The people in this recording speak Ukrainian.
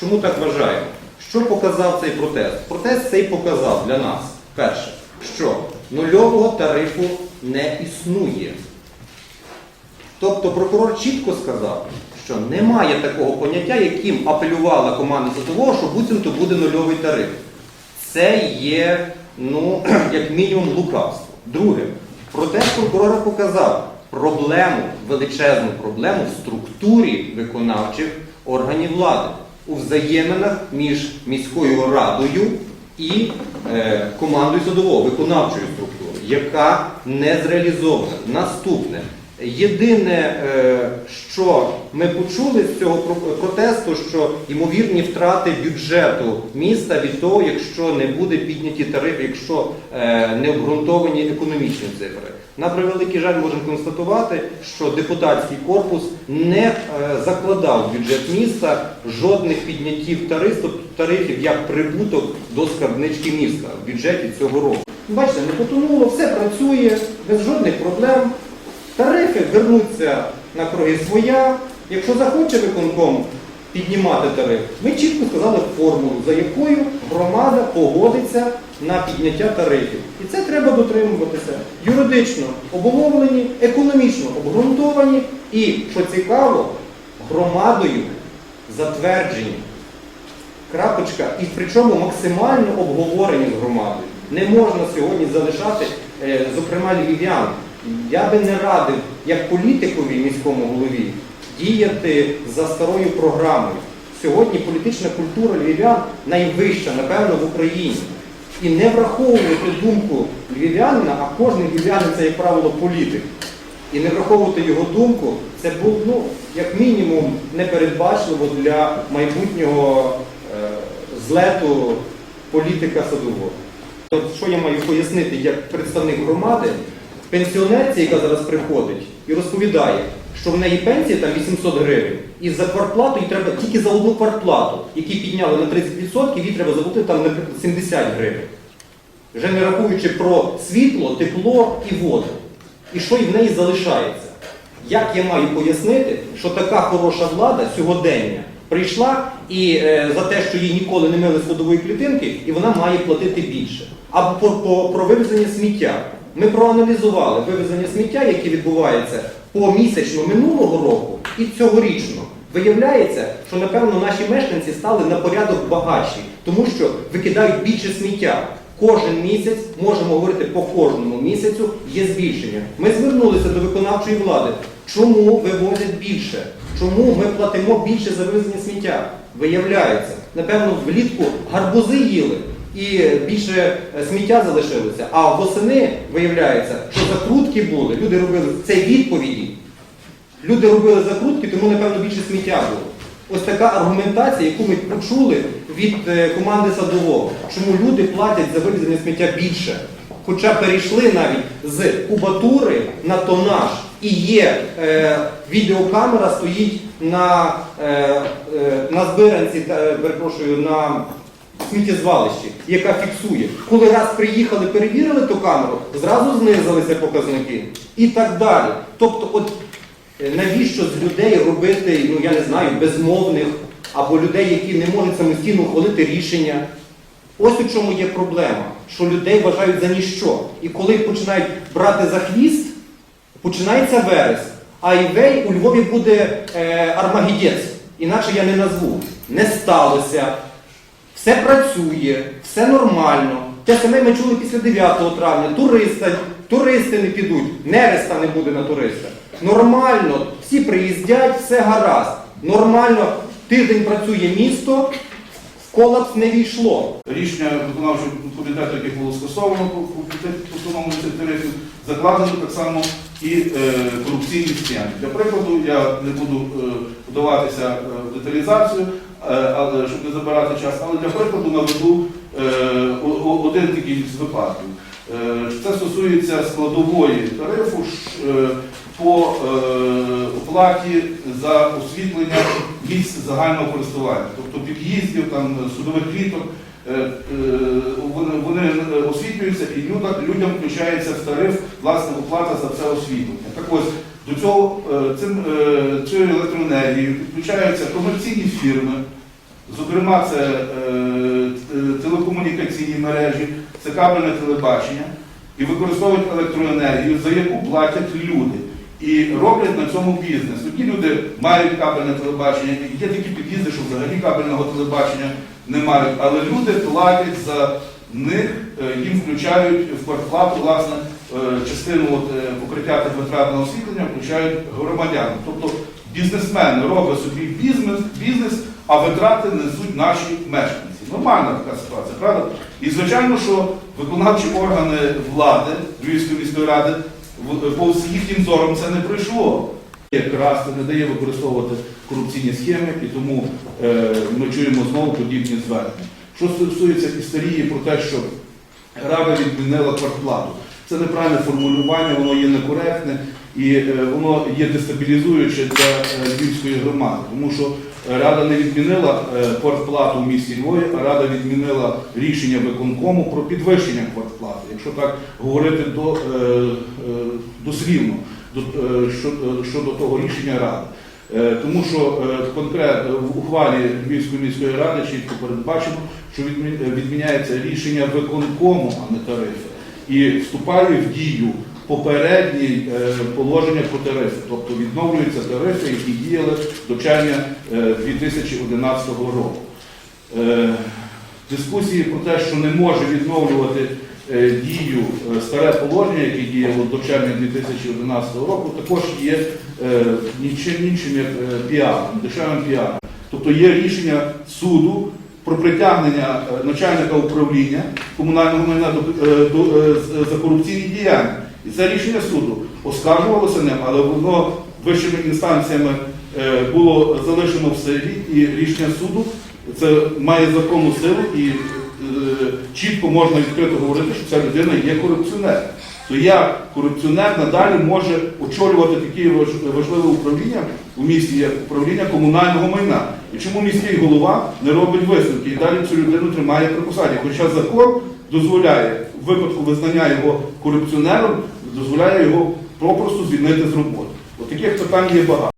Чому так вважаємо? Що показав цей протест? Протест цей показав для нас, перше, що нульового тарифу не існує. Тобто прокурор чітко сказав, що немає такого поняття, яким апелювала команда Садового, що буцімто буде нульовий тариф. Це є, ну, як мінімум, лукавство. Друге, протест прокурора показав проблему, величезну проблему в структурі виконавчих органів влади, у взаєминах між міською радою і е, командою судового, виконавчої структури, яка не зреалізована. Наступне. Єдине, е, що ми почули з цього протесту, що ймовірні втрати бюджету міста від того, якщо не буде підняті тарифи, якщо е, не обґрунтовані економічні цифри. На превеликий жаль, можемо констатувати, що депутатський корпус не е, закладав в бюджет міста жодних підняттів тарифів, тарифів як прибуток до скарбнички міста в бюджеті цього року. Бачите, не потонуло, все працює без жодних проблем. Тарифи вернуться на круги своя. Якщо захоче виконком піднімати тариф, ми чітко сказали формулу, за якою громада погодиться на підняття тарифів. І це треба дотримуватися. Юридично обумовлені, економічно обґрунтовані і, що цікаво, громадою затверджені. Крапочка, і причому максимально обговорені з громадою. Не можна сьогодні залишати, е, зокрема, львів'ян. Я би не радив, як політикові міському голові, діяти за старою програмою. Сьогодні політична культура львів'ян найвища, напевно, в Україні. І не враховувати думку львів'янина, а кожен львів'янин це, як правило, політик. І не враховувати його думку, це був, ну, як мінімум, непередбачливо для майбутнього е, злету політика садового. От що я маю пояснити як представник громади, пенсіонерці, яка зараз приходить і розповідає, що в неї пенсія там 800 гривень, і за квартплату їй треба тільки за одну квартплату, які підняли на 30%, їй треба заплатити там, наприклад, 70 гривень. Вже не рахуючи про світло, тепло і воду. І що в неї залишається. Як я маю пояснити, що така хороша влада сьогодення прийшла і е, за те, що їй ніколи не мили сходової клітинки, і вона має платити більше. Або по, про вивезення сміття. Ми проаналізували вивезення сміття, яке відбувається помісячно минулого року і цьогорічно. Виявляється, що напевно наші мешканці стали на порядок багатші, тому що викидають більше сміття. Кожен місяць, можемо говорити по кожному місяцю, є збільшення. Ми звернулися до виконавчої влади. Чому вивозять більше? Чому ми платимо більше за вивезення сміття? Виявляється, напевно, влітку гарбузи їли і більше е, сміття залишилося. А восени виявляється, що закрутки були. Люди робили це відповіді. Люди робили закрутки, тому, напевно, більше сміття було. Ось така аргументація, яку ми почули від е, команди садового, чому люди платять за вивезення сміття більше. Хоча перейшли навіть з кубатури на тонаж. І є е, відеокамера стоїть на, е, е, на збиранці, е, перепрошую, на сміттєзвалищі, яка фіксує. Коли раз приїхали, перевірили ту камеру, зразу знизилися показники і так далі. Тобто, от Е, Навіщо з людей робити, ну я не знаю, безмовних або людей, які не можуть самостійно ухвалити рішення? Ось у чому є проблема, що людей вважають за ніщо. І коли починають брати за хвіст, починається верес. А івей у Львові буде е, армагідець, інакше я не назву. Не сталося, все працює, все нормально. Те саме ми чули після 9 травня. Туриста, туристи не підуть, нереста не буде на туриста. Нормально, всі приїздять, все гаразд. Нормально, тиждень працює місто, в колапс не війшло. Рішення виконавчого комітету, яке було скасовано по по цих тарифів, закладено так само і е, корупційні схеми. Для прикладу, я не буду е, вдаватися е, в деталізацію, але щоб не забирати час, але для прикладу наведу е, один такий з випадків. Е, Це стосується складової тарифу е, по е, оплаті за освітлення місць загального користування, тобто під'їздів, судових кліток. Е, е, Вони, вони е, освітлюються і людям включається в тариф власне оплата за це освітлення. Так ось до цього е, цим е, цією електроенергією підключаються комерційні фірми, Зокрема, це е, телекомунікаційні мережі, це кабельне телебачення і використовують електроенергію, за яку платять люди. І роблять на цьому бізнес. Тоді люди мають кабельне телебачення, є такі під'їзди, що взагалі кабельного телебачення не мають, але люди платять за них, е, їм включають в квартплату, власне, е, частину от, е, покриття та витрат на освітлення включають громадяни. Тобто бізнесмен робить собі бізнес, бізнес, а витрати несуть наші мешканці. Нормальна така ситуація, правда? І звичайно, що виконавчі органи влади Львівської міської ради в- повз їхнім зором це не пройшло. Красти, не дає використовувати корупційні схеми, і тому е, ми чуємо знову подібні звернення. Що стосується історії про те, що Рада відмінила квартплату. Це неправильне формулювання, воно є некоректне і е, воно є дестабілізуюче для е, Львівської громади, тому що Рада не відмінила е, квартплату в місті Львові, а Рада відмінила рішення виконкому про підвищення квартплати. Якщо так говорити до, дослівно до, щодо, щодо того рішення Ради. Е, Тому що е, конкретно в ухвалі Львівської міської ради чітко передбачено, що відміняється рішення виконкому, а не тарифи, і вступає в дію попередні е, положення про тарифи, тобто відновлюються тарифи, які діяли до червня е, 2011 року. Дискусії про те, що не може відновлювати е, дію е, старе положення, яке діяло до червня 2011 року, також є е, нічим іншим як піаром, дешевим піаром. Тобто є рішення суду про притягнення начальника управління комунального майна за корупційні діяння. І це рішення суду оскаржувалося ним, але воно вищими інстанціями було залишено в силі, і рішення суду це має законну силу і е, чітко можна відкрито говорити, що ця людина є корупціонером. То як корупціонер надалі може очолювати таке важливе управління у місті, як управління комунального майна? І чому міський голова не робить висновки і далі цю людину тримає при посаді? Хоча закон дозволяє в випадку визнання його корупціонером, дозволяє його попросту звільнити з роботи. От питань є багато.